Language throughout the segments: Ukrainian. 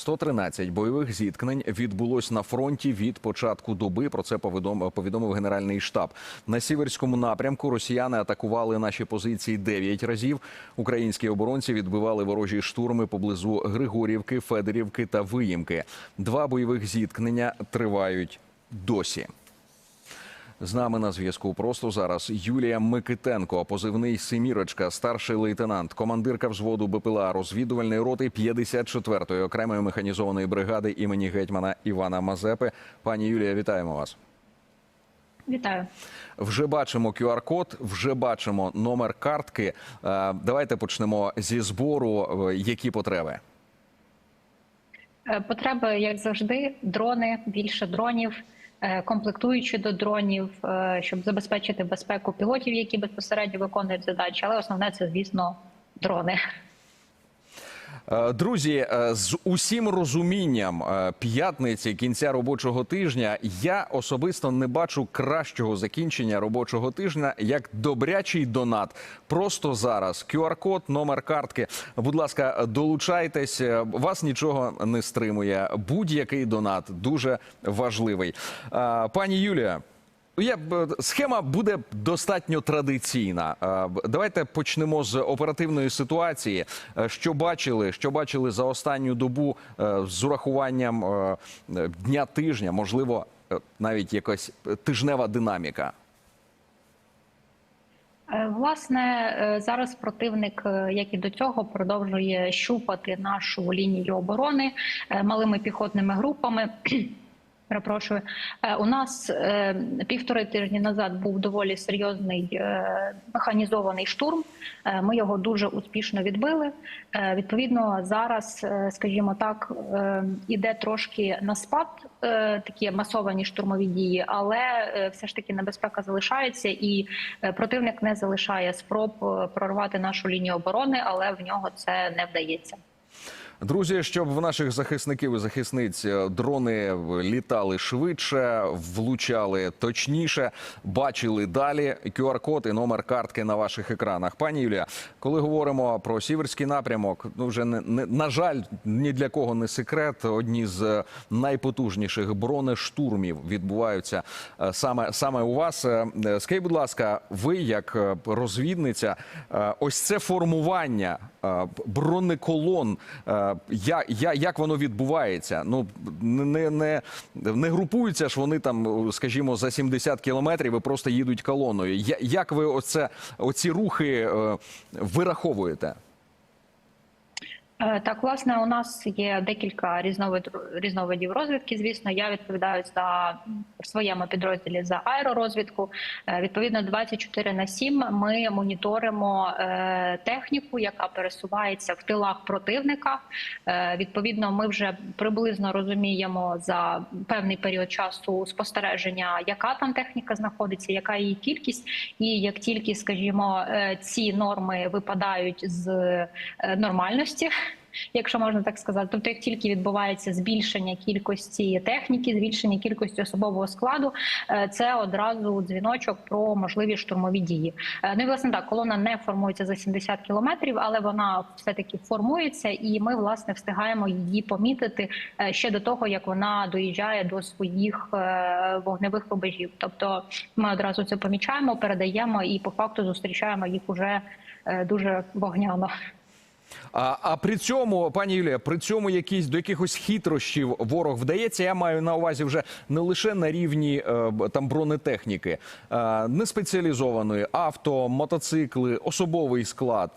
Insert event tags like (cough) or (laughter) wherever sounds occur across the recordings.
113 бойових зіткнень відбулось на фронті від початку доби. Про це повідомив, генеральний штаб. На сіверському напрямку росіяни атакували наші позиції 9 разів. Українські оборонці відбивали ворожі штурми поблизу Григорівки, Федорівки та Виїмки. Два бойових зіткнення тривають досі. З нами на зв'язку просто зараз Юлія Микитенко, позивний Семірочка, старший лейтенант, командирка взводу БПЛА розвідувальної роти 54-ї окремої механізованої бригади імені гетьмана Івана Мазепи. Пані Юлія, вітаємо вас. Вітаю. Вже бачимо QR-код, вже бачимо номер картки. Е, Давайте почнемо зі збору. Е, Які потреби? Е, Потреби, як завжди, дрони, більше дронів, комплектуючі до дронів, е, щоб забезпечити безпеку пілотів, які безпосередньо виконують задачі. Але основне це, звісно, дрони. Е, Друзі, е, з усім розумінням е, п'ятниці кінця робочого тижня я особисто не бачу кращого закінчення робочого тижня як добрячий донат. Просто зараз QR-код, номер картки. Будь ласка, долучайтесь. Вас нічого не стримує. Будь-який донат дуже важливий. Пані Юлія. Я схема буде достатньо традиційна. Е, Давайте почнемо з оперативної ситуації. Е, Що бачили, що бачили за останню добу е, з урахуванням дня тижня, можливо, навіть якась тижнева динаміка. Власне, зараз противник, як і до цього, продовжує щупати нашу лінію оборони малими піхотними групами. Перепрошую, Е, у нас е, півтори тижні назад був доволі серйозний е, механізований штурм. Ми його дуже успішно відбили. Відповідно, зараз, скажімо так, іде трошки на спад такі масовані штурмові дії, але все ж таки небезпека залишається, і противник не залишає спроб прорвати нашу лінію оборони, але в нього це не вдається. Друзі, щоб в наших захисників і захисниць е, дрони літали швидше, влучали точніше, бачили далі QR-код і номер картки на ваших екранах. Пані Юлія, коли говоримо про сіверський напрямок, ну вже не, не на жаль, ні для кого не секрет. Одні з найпотужніших бронештурмів відбуваються е, саме саме у вас. Е, Скажіть, будь ласка, ви як розвідниця, ось це формування бронеколон. Я, я, як воно відбувається? Ну не, не, не групуються ж вони там, скажімо, за 70 кілометрів і просто їдуть колоною. Я- Як ви оце, оці рухи е, вираховуєте? Е, Так, власне, у нас є декілька різновид різновидів розвідки. Звісно, я відповідаю за своєму підрозділі за аеророзвідку. Е, Відповідно, 24 на 7 ми моніторимо е, техніку, яка пересувається в тилах противника. Відповідно, ми вже приблизно розуміємо за певний період часу спостереження, яка там техніка знаходиться, яка її кількість, і як тільки, скажімо, ці норми випадають з нормальності. Якщо можна так сказати, тобто як тільки відбувається збільшення кількості техніки, збільшення кількості особового складу, е, це одразу дзвіночок про можливі штурмові дії. Е, Ну і власне так, колона не формується за 70 кілометрів, але вона все таки формується, і ми власне встигаємо її помітити е, ще до того, як вона доїжджає до своїх вогневих рубежів. Тобто ми одразу це помічаємо, передаємо і по факту зустрічаємо їх уже дуже вогняно. А, а при цьому, пані Юлія, при цьому якісь до якихось хитрощів ворог вдається. Я маю на увазі вже не лише на рівні е, там бронетехніки, е, не спеціалізованої авто, мотоцикли, особовий склад.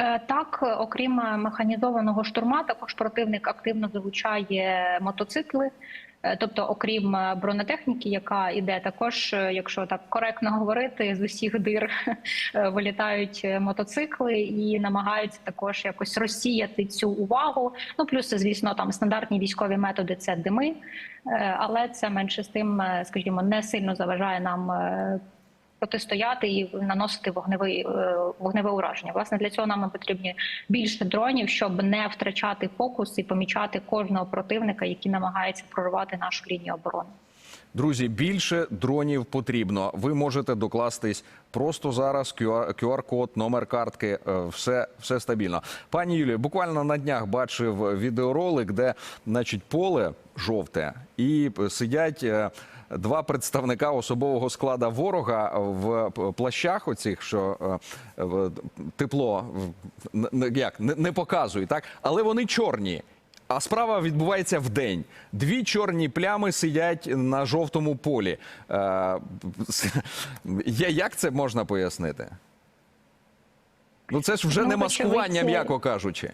Е, Так, окрім механізованого штурма, також противник активно залучає мотоцикли. Е, Тобто, окрім е, бронетехніки, яка іде також, е, якщо так коректно говорити, з усіх дир (laughs) вилітають мотоцикли і намагаються також якось розсіяти цю увагу. Ну плюс, звісно, там стандартні військові методи це дими, але це менше з тим, скажімо, не сильно заважає нам протистояти і наносити вогневий е, вогневе ураження. Власне, для цього нам потрібні більше дронів, щоб не втрачати фокус і помічати кожного противника, який намагається прорвати нашу лінію оборони. Друзі, більше дронів потрібно. Ви можете докластись просто зараз. QR QR-код, номер картки, е, все, все стабільно. Пані Юлію, буквально на днях бачив відеоролик, де, значить, поле жовте і сидять. Два представника особового складу ворога в плащах, оцих, що е, тепло як не, не показують, так але вони чорні. А справа відбувається в день. Дві чорні плями сидять на жовтому полі. Е, як це можна пояснити? Ну це ж вже Ну, не маскування, м'яко кажучи.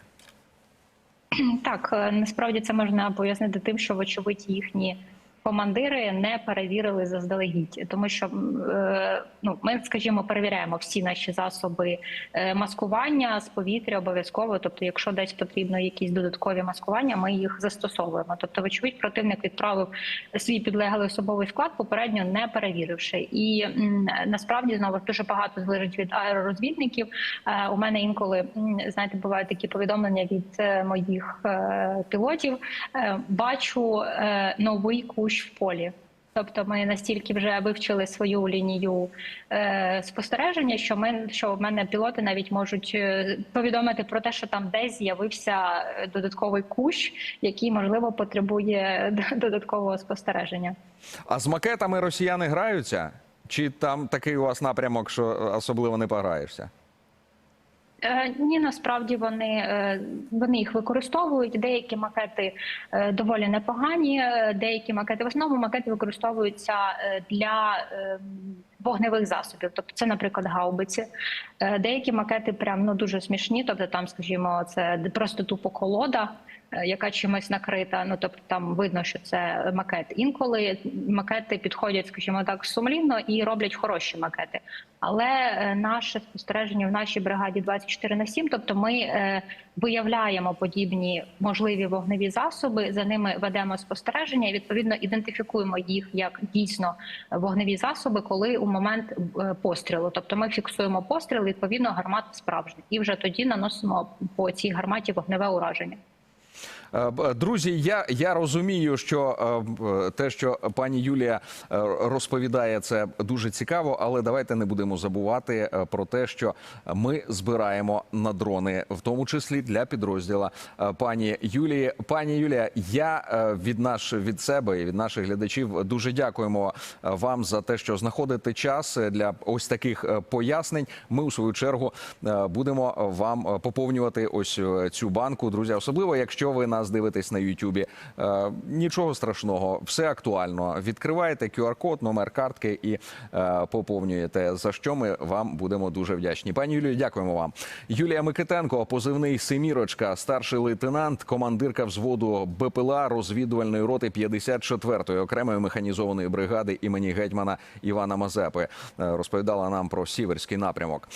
Так, е, насправді це можна пояснити тим, що вочевидь їхні командири не перевірили заздалегідь, тому що е, ну ми, скажімо, перевіряємо всі наші засоби е, маскування з повітря обов'язково. Тобто, якщо десь потрібно якісь додаткові маскування, ми їх застосовуємо. Тобто, вочевидь, противник відправив свій підлеглий особовий склад, попередньо не перевіривши. І насправді знову дуже багато залежить від аеророзвідників. Е, У мене інколи знаєте, бувають такі повідомлення від моїх пілотів. Бачу новий кущ в полі. Тобто ми настільки вже вивчили свою лінію е, спостереження, що ми що в мене пілоти навіть можуть е, повідомити про те, що там десь з'явився е, додатковий кущ, який можливо потребує (laughs) додаткового спостереження. А з макетами росіяни граються? Чи там такий у вас напрямок, що особливо не пограєшся? Е, Ні, насправді вони, е, вони їх використовують. Деякі макети е, доволі непогані. Деякі макети в основному макети використовуються для е, вогневих засобів. Тобто, це, наприклад, гаубиці. Деякі макети прям ну дуже смішні. Тобто, там, скажімо, це просто тупо колода. Е, Яка чимось накрита, ну тобто там видно, що це макет. Інколи макети підходять, скажімо так, сумлінно і роблять хороші макети. Але е, наше спостереження в нашій бригаді 24 на 7, тобто ми е, виявляємо подібні можливі вогневі засоби, за ними ведемо спостереження і відповідно ідентифікуємо їх як дійсно вогневі засоби, коли у момент пострілу. Тобто ми фіксуємо постріл, відповідно гармат справжній, і вже тоді наносимо по цій гарматі вогневе ураження. Е, Друзі, я, я розумію, що е, те, що пані Юлія е, розповідає, це дуже цікаво, але давайте не будемо забувати про те, що ми збираємо на дрони, в тому числі для підрозділа пані Юлії. Пані Юлія, я від наш від себе і від наших глядачів дуже дякуємо вам за те, що знаходите час для ось таких пояснень. Ми у свою чергу будемо вам поповнювати ось цю банку, друзі. Особливо, якщо ви нас дивитесь на Ютубі. Е, Нічого страшного, все актуально. Відкриваєте QR-код, номер картки і е, поповнюєте. За що ми вам будемо дуже вдячні. Пані Юлію, дякуємо вам. Юлія Микитенко, позивний Семірочка, старший лейтенант, командирка взводу БПЛА розвідувальної роти 54-ї окремої механізованої бригади імені гетьмана Івана Мазепи, е, розповідала нам про сіверський напрямок.